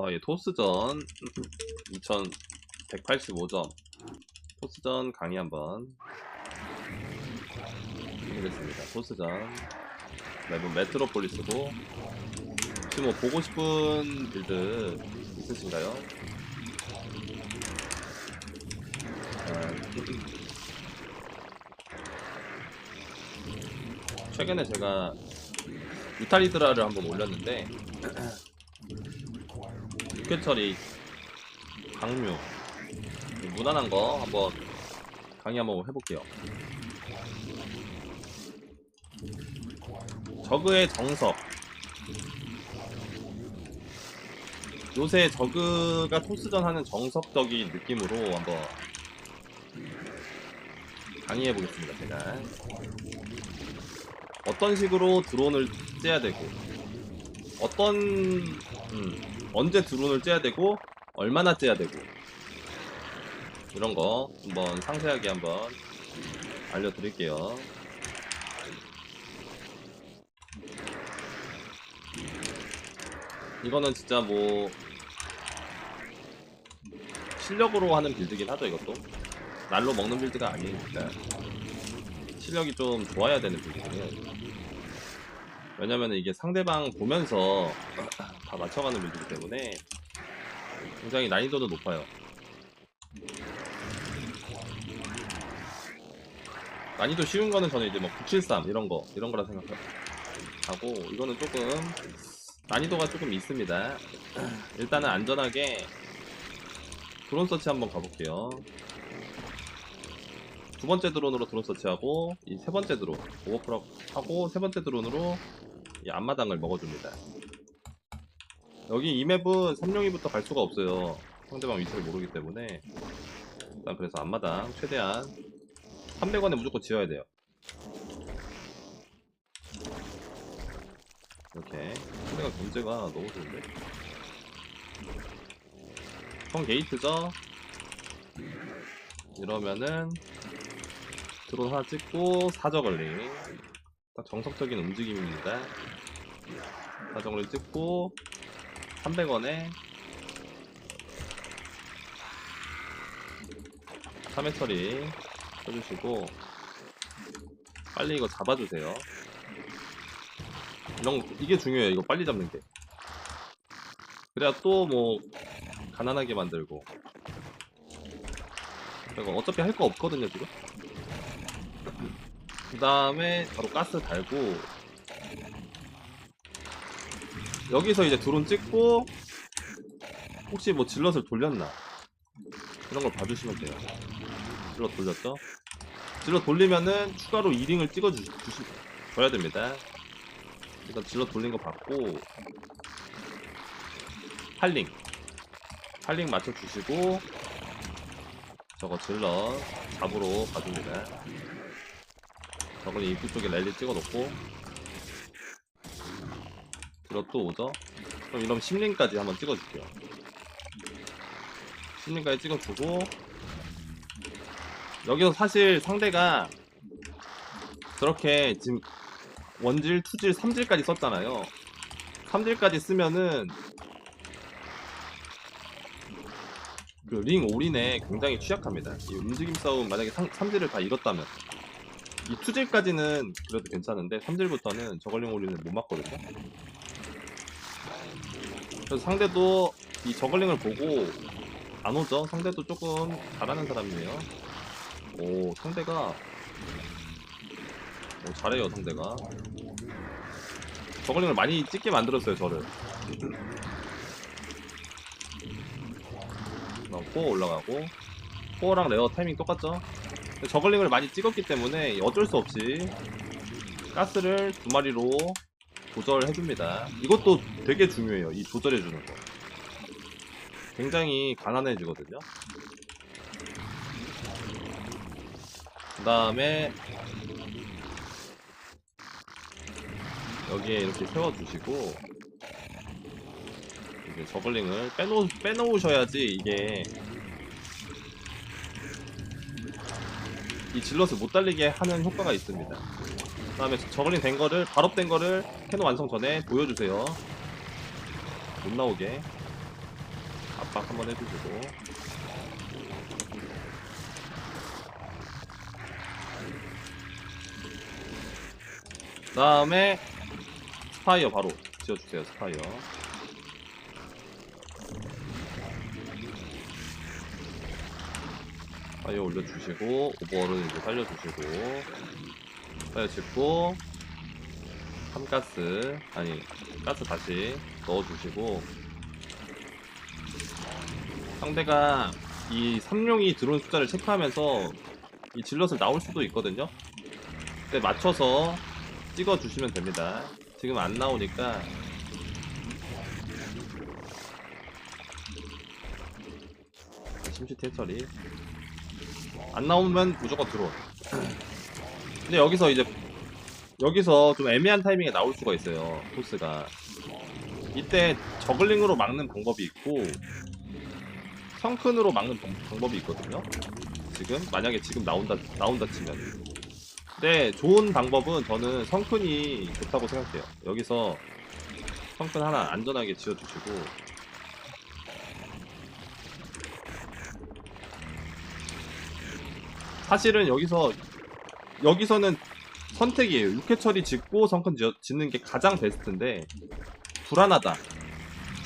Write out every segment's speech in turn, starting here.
어, 예, 토스전 2185점 토스전 강의 한번 해보겠습니다. 토스전 맵은 메트로폴리스고 혹시 뭐 보고 싶은 빌드 있으신가요? 아, 최근에 제가 유타리드라를 한번 올렸는데 육회 처리 강묘. 무난한 거 한번 강의 한번 해볼게요. 저그의 정석. 요새 저그가 토스전 하는 정석적인 느낌으로 한번 강의해 보겠습니다 제가. 어떤 식으로 드론을 째야 되고 어떤 음, 언제 드론을 째야 되고 얼마나 째야 되고. 이런 거 한번 상세하게 한번 알려드릴게요. 이거는 진짜 뭐 실력으로 하는 빌드긴 하죠 이것도. 날로 먹는 빌드가 아니니까. 실력이 좀 좋아야 되는 빌드예요. 왜냐면 이게 상대방 보면서 다 맞춰가는 빌드이기 때문에 굉장히 난이도도 높아요. 난이도 쉬운 거는 저는 이제 뭐 973 이런 거 이런 거라 생각하고 이거는 조금 난이도가 조금 있습니다. 일단은 안전하게 드론 서치 한번 가볼게요. 두 번째 드론으로 드론 서치하고 이 세 번째 드론 오버프럭 하고 세 번째 드론으로 이 앞마당을 먹어줍니다. 여기 이 맵은 3용이부터 갈 수가 없어요. 상대방 위치를 모르기 때문에 일단 그래서 앞마당 최대한 300원에 무조건 지어야 돼요. 이렇게 상대가 견제가 너무 좋은데 형 게이트죠? 이러면은 드론 하나 찍고 사저걸링 딱 정석적인 움직임입니다. 사저걸링 찍고 300원에 3회 처리 써주시고 빨리 이거 잡아주세요. 이런 거- 이게 중요해요. 이거 빨리 잡는 게. 그래야 또 뭐 가난하게 만들고. 이거 어차피 할 거 없거든요 지금. 그 다음에 바로 가스 달고 여기서 이제 드론 찍고 혹시 뭐 질럿을 돌렸나? 이런 걸 봐주시면 돼요. 질럿 돌렸죠? 질럿 돌리면은 추가로 2링을 찍어 주, 주시, 줘야 됩니다. 일단 질럿 돌린 거 받고 8링. 8링 맞춰 주시고 저거 질럿 잡으러 가줍니다. 저건 입구 쪽에 랠리 찍어 놓고 또 오죠? 그럼 이러면 10링까지 한번 찍어줄게요. 10링까지 찍어주고 여기서 사실 상대가 저렇게 지금 원질, 투질, 삼질까지 썼잖아요. 3질까지 쓰면은 그 링 올인에 굉장히 취약합니다. 이 움직임 싸움 만약에 삼, 삼질을 다 잃었다면. 이 투질까지는 그래도 괜찮은데 3질부터는 저걸링 올리는 못 맞거든요 그래서 상대도 이 저글링을 보고 안 오죠? 상대도 조금 잘하는 사람이네요. 오 상대가 오, 잘해요 상대가. 저글링을 많이 찍게 만들었어요 저를. 코어 올라가고. 코어랑 레어 타이밍 똑같죠? 저글링을 많이 찍었기 때문에 어쩔 수 없이 가스를 두 마리로 조절해줍니다. 이것도 되게 중요해요. 이 조절해주는 거. 굉장히 가난해지거든요. 그 다음에 여기에 이렇게 세워주시고 이제 저글링을 빼놓, 빼놓으셔야지 이게 이 질럿을 못 달리게 하는 효과가 있습니다. 그 다음에 저글링 된 거를 발업 된 거를 캐논 완성 전에 보여주세요. 못 나오게. 압박 한번 해주시고 그 다음에 스파이어 바로 지어주세요 스파이어 스파이어 올려주시고 오버를 이제 살려주시고 스파이어 짓고 삼가스 아니 가스 다시 넣어주시고 상대가 이 삼룡이 들어온 숫자를 체크하면서 이 질럿을 나올 수도 있거든요. 그때 맞춰서 찍어주시면 됩니다. 지금 안 나오니까. 심시티 해처리. 안 나오면 무조건 들어온 근데 여기서 이제 여기서 좀 애매한 타이밍에 나올 수가 있어요 토스가. 이때 저글링으로 막는 방법이 있고 성큰으로 막는 방, 방법이 있거든요. 지금? 만약에 지금 나온다 나온다 치면. 근데 좋은 방법은 저는 성큰이 좋다고 생각해요. 여기서 성큰 하나 안전하게 지어주시고. 사실은 여기서 여기서는 선택이에요. 육회 처리 짓고 성큰 지어, 짓는 게 가장 베스트인데 불안하다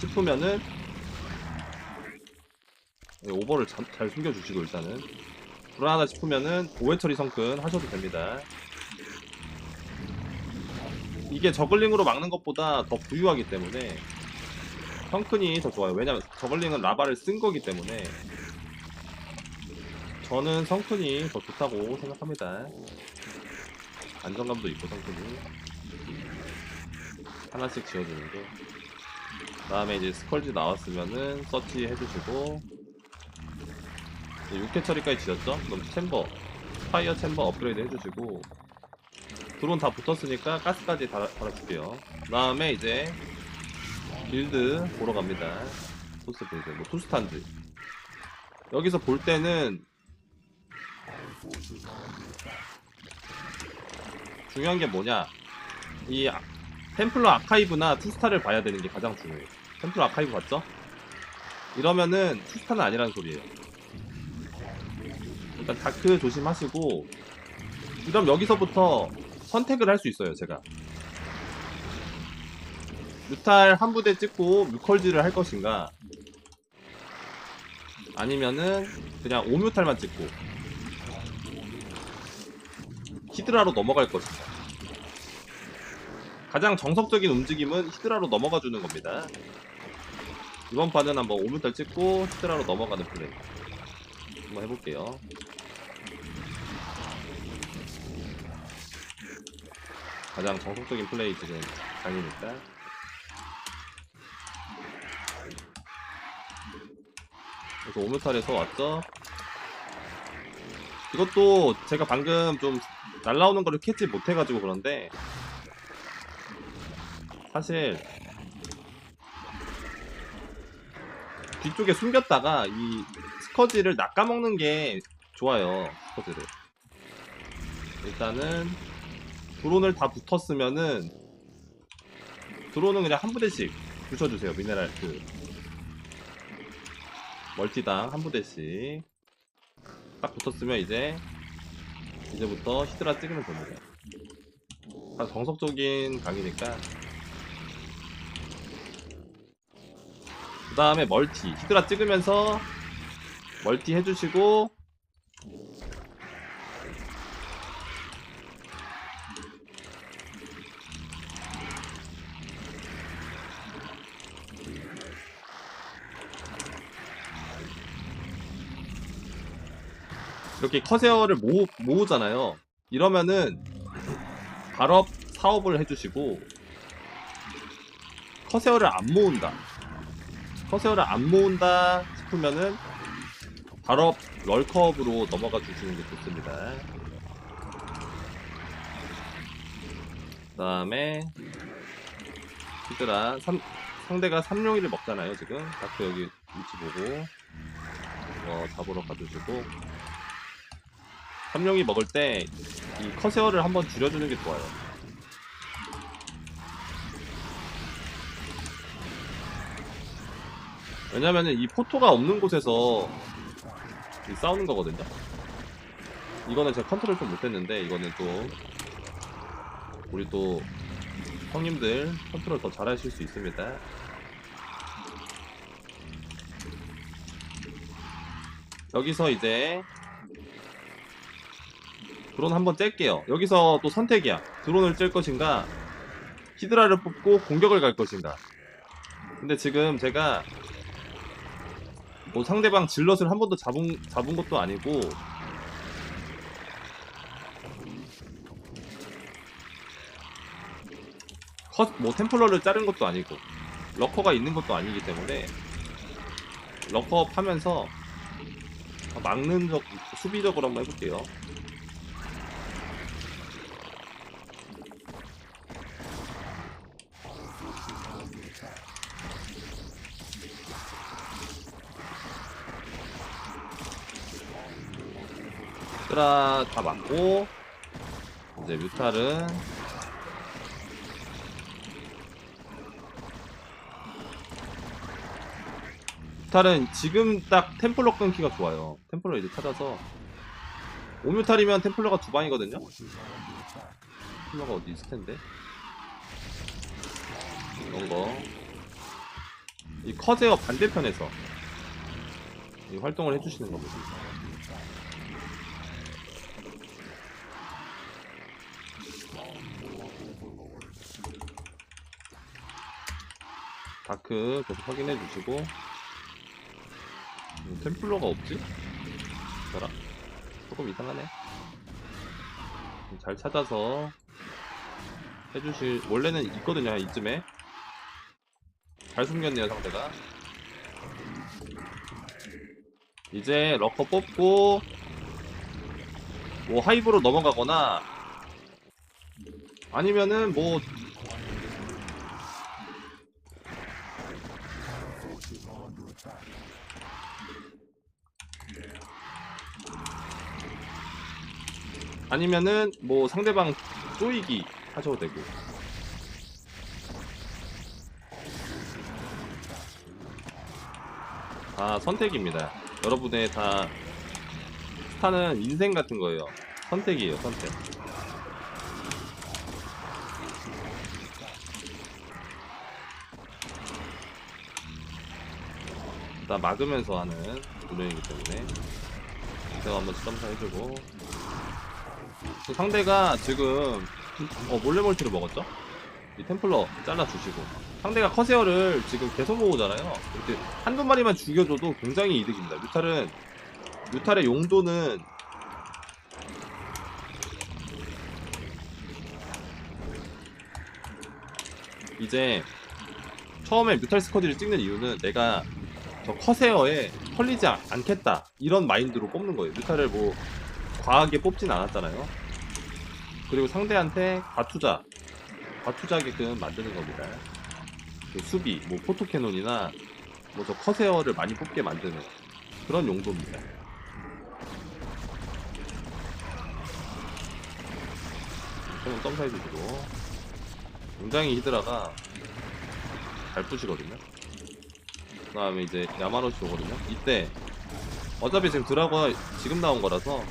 싶으면은 네, 오버를 잘, 잘 숨겨주시고 일단은 불안하다 싶으면은 오회 처리 성큰 하셔도 됩니다. 이게 저글링으로 막는 것보다 더 부유하기 때문에 성큰이 더 좋아요. 왜냐면 저글링은 라바를 쓴 거기 때문에 저는 성큰이 더 좋다고 생각합니다. 안정감도 있고 성큰이. 하나씩 지어주는 게. 다음에 이제 스컬지 나왔으면은 서치 해주시고. 6회 처리까지 지었죠? 그럼 챔버 파이어 챔버 업그레이드 해주시고. 드론 다 붙었으니까 가스까지 달아, 달아줄게요. 그 다음에 이제 빌드 보러 갑니다. 토스 빌드 뭐 투스탄드. 여기서 볼 때는 중요한 게 뭐냐? 이 아- 템플러 아카이브나 투스타를 봐야 되는 게 가장 중요해요. 템플러 아카이브 봤죠? 이러면은 투스타는 아니라는 소리예요. 일단 다크 조심하시고 그럼 여기서부터 선택을 할 수 있어요 제가. 뮤탈 한 부대 찍고 뮤컬즈를 할 것인가? 아니면은 그냥 5뮤탈만 찍고 히드라로 넘어갈 것인가 가장 정석적인 움직임은 히드라로 넘어가 주는 겁니다. 이번 판은 한번 5뮤탈 찍고 히드라로 넘어가는 플레이. 한번 해볼게요. 가장 정석적인 플레이 지금 강이니까. 그래서 오뮤탈에서 왔죠? 이것도 제가 방금 좀 날라오는 거를 캐치 못해가지고 그런데 사실 뒤쪽에 숨겼다가 이 스커지를 낚아먹는 게 좋아요 스커지를. 일단은 드론을 다 붙었으면은 드론은 그냥 한 부대씩 부셔주세요 미네랄 그 멀티당 한 부대씩. 딱 붙었으면 이제 이제부터 히드라 찍으면 됩니다. 다 정석적인 강이니까. 그 다음에 멀티. 히드라 찍으면서 멀티 해주시고 이렇게 커세어를 모으, 모으잖아요. 이러면은 발업 사업을 해주시고 커세어를 안 모은다. 커세어를 안 모은다 싶으면은 발업 럴컵으로 넘어가 주시는 게 좋습니다. 그 다음에 히드라 삼- 상대가 삼룡이를 먹잖아요 지금 다크 여기 위치 보고 어, 잡으러 가주시고 삼룡이 먹을 때 이 커세어를 한번 줄여주는 게 좋아요. 왜냐면은 이 포토가 없는 곳에서 이 싸우는 거거든요. 이거는 제가 컨트롤 좀 못했는데 이거는 또 우리 또 형님들 컨트롤 더 잘하실 수 있습니다. 여기서 이제 드론 한번 짤게요. 여기서 또 선택이야. 드론을 짤 것인가, 히드라를 뽑고 공격을 갈 것인가. 근데 지금 제가 뭐 상대방 질럿을 한 번도 잡은 잡은 것도 아니고 컷, 뭐 템플러를 자른 것도 아니고 러커가 있는 것도 아니기 때문에 러커 파면서 막는 적 수비적으로 한번 해볼게요. 쓰라 다 맞고 이제 뮤탈은 뮤탈은 지금 딱 템플러 끊기가 좋아요. 템플러 이제 찾아서. 오뮤탈이면 템플러가 두 방이거든요? 템플러가 어디 있을 텐데? 이런 거이 커세어 반대편에서 이 활동을 해주시는 겁니다 다크 계속 확인해 주시고 음, 템플러가 없지? 뭐라? 조금 이상하네 좀잘 찾아서 해주실 원래는 있거든요 이쯤에 잘 숨겼네요 상대가 이제 러커 뽑고 뭐 하이브로 넘어가거나 아니면은 뭐 아니면은 뭐 상대방 쪼이기 하셔도 되고. 아 선택입니다. 여러분의 다 스타는 인생 같은 거예요. 선택이에요 선택 다 막으면서 하는 운영이기 때문에. 제가 한번 점사 해주고. 그 상대가 지금 어 몰래 멀티를 먹었죠? 이 템플러 잘라주시고. 상대가 커세어를 지금 계속 모으잖아요. 이렇게 한두 마리만 죽여줘도 굉장히 이득입니다. 뮤탈은 뮤탈의 용도는 이제 처음에 뮤탈 스쿼드를 찍는 이유는 내가 저 커세어에 털리지 않- 않겠다 이런 마인드로 뽑는 거예요 뮤탈을 뭐 과하게 뽑진 않았잖아요. 그리고 상대한테 과투자, 과투자게끔 만드는 겁니다. 그 수비, 뭐 포토캐논이나 뭐 저 커세어를 많이 뽑게 만드는 그런 용도입니다. 캐논 점사해 주시고 굉장히 히드라가 잘 부시거든요. 그 다음에 이제 야마노시 오거든요. 이때 어차피 지금 드라고가 지금 나온 거라서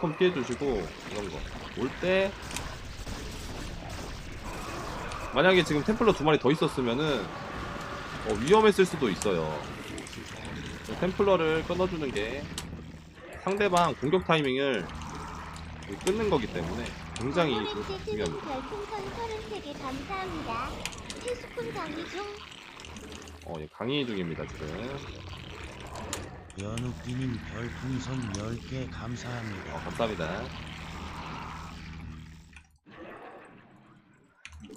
조금 피해주시고 이런 거. 올 때 만약에 지금 템플러 두 마리 더 있었으면은 어, 위험했을 수도 있어요. 템플러를 끊어주는 게 상대방 공격 타이밍을 끊는 거기 때문에 굉장히 주- 님 중요합니다 별풍선 33개 감사합니다. 테스푼 강의 중 어, 예, 강의 중입니다 지금 연욱디님 별풍선 10개 어, 감사합니다. 감사합니다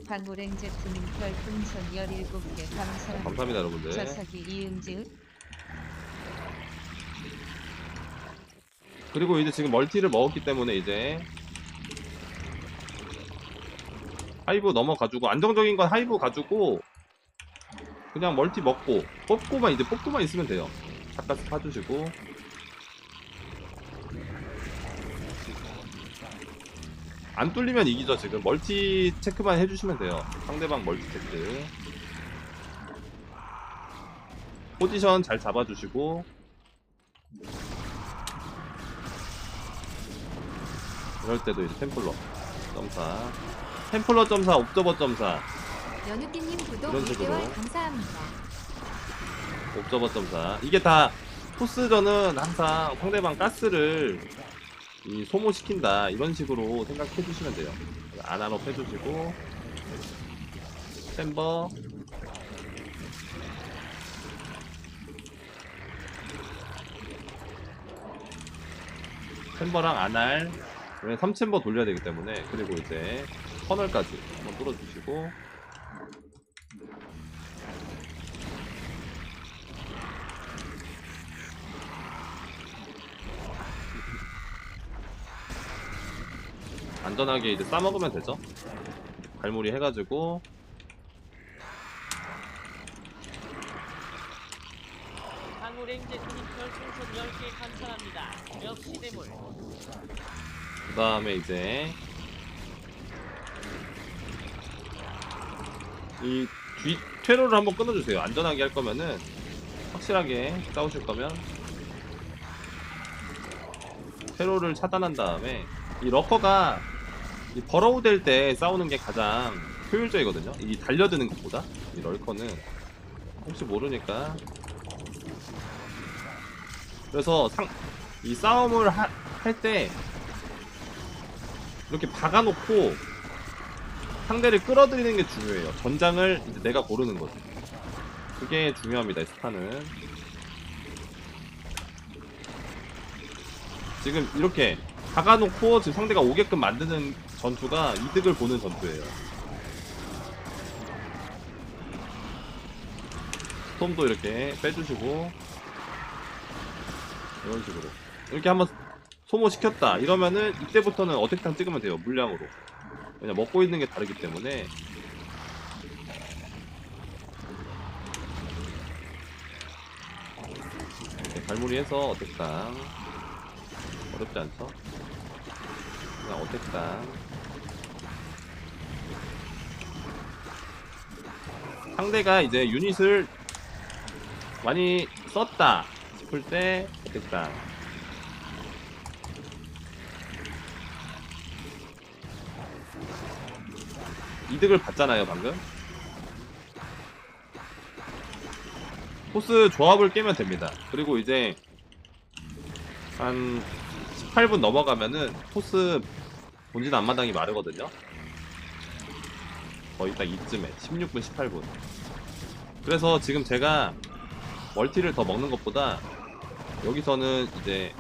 방울행 제트님 별풍선 17개 어, 감사합니다. 감사합니다 여러분들 저석이 이응지읒 그리고 이제 지금 멀티를 먹었기 때문에 이제 하이브 넘어가지고 안정적인 건 하이브 가지고 그냥 멀티 먹고 뽑고만 이제 뽑고만 있으면 돼요. 잠깐 파주시고. 안 뚫리면 이기죠 지금. 멀티 체크만 해주시면 돼요. 상대방 멀티 체크. 포지션 잘 잡아주시고. 이럴 때도 이제 템플러. 점사 템플러 점사 옵저버 점사. 연우기님 구독 이런 식으로. 6개월 감사합니다. 옵저버 점사. 이게 다 토스전은 항상 상대방 가스를 이 소모시킨다. 이런 식으로 생각해 주시면 돼요. 아나로 해주시고. 챔버. 챔버랑 아날. 3챔버 돌려야 되기 때문에. 그리고 이제 터널까지 한번 뚫어주시고 안전하게 이제 싸먹으면 되죠 갈무리 해가지고 강우랭제 군인 별풍선 10개 감사합니다. 역시 대물. 그 다음에 이제 이 뒤 퇴로를 한번 끊어주세요. 안전하게 할 거면은 확실하게 싸우실 거면 퇴로를 차단한 다음에 이 러커가 이 버러우 될 때 싸우는 게 가장 효율적이거든요. 이 달려드는 것보다. 이 럴커는. 혹시 모르니까. 그래서 상, 이 싸움을 할 때 이렇게 박아놓고 상대를 끌어들이는 게 중요해요. 전장을 이제 내가 고르는 거지. 그게 중요합니다. 이 스타는. 지금 이렇게 박아놓고 지금 상대가 오게끔 만드는 전투가 이득을 보는 전투예요. 스톰도 이렇게 빼주시고 이런 식으로 이렇게 한번 소모시켰다 이러면은 이때부터는 어택탕 찍으면 돼요 물량으로 왜냐 먹고 있는 게 다르기 때문에. 이렇게 갈무리해서 어택탕 어렵지 않죠? 그냥 어택탕 상대가 이제 유닛을 많이 썼다 싶을 때 어택탕 이득을 봤잖아요 방금. 코스 조합을 깨면 됩니다. 그리고 이제 한 18분 넘어가면은 코스 본진 앞마당이 마르거든요. 거의 딱 이쯤에 16분 18분. 그래서 지금 제가 멀티를 더 먹는 것보다 여기서는 이제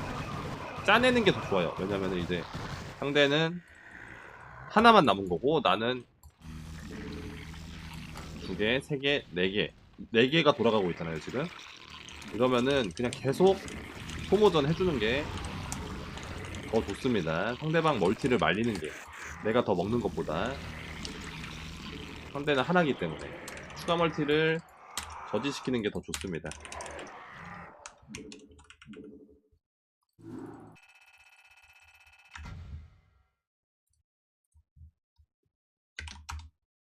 짜내는 게 더 좋아요. 왜냐면은 이제 상대는 하나만 남은 거고 나는 두 개, 세 개, 네 개, 네 개가 돌아가고 있잖아요 지금. 이러면은 그냥 계속 소모전 해주는 게 더 좋습니다. 상대방 멀티를 말리는 게 내가 더 먹는 것보다 상대는 하나기 때문에 추가 멀티를 저지시키는 게 더 좋습니다.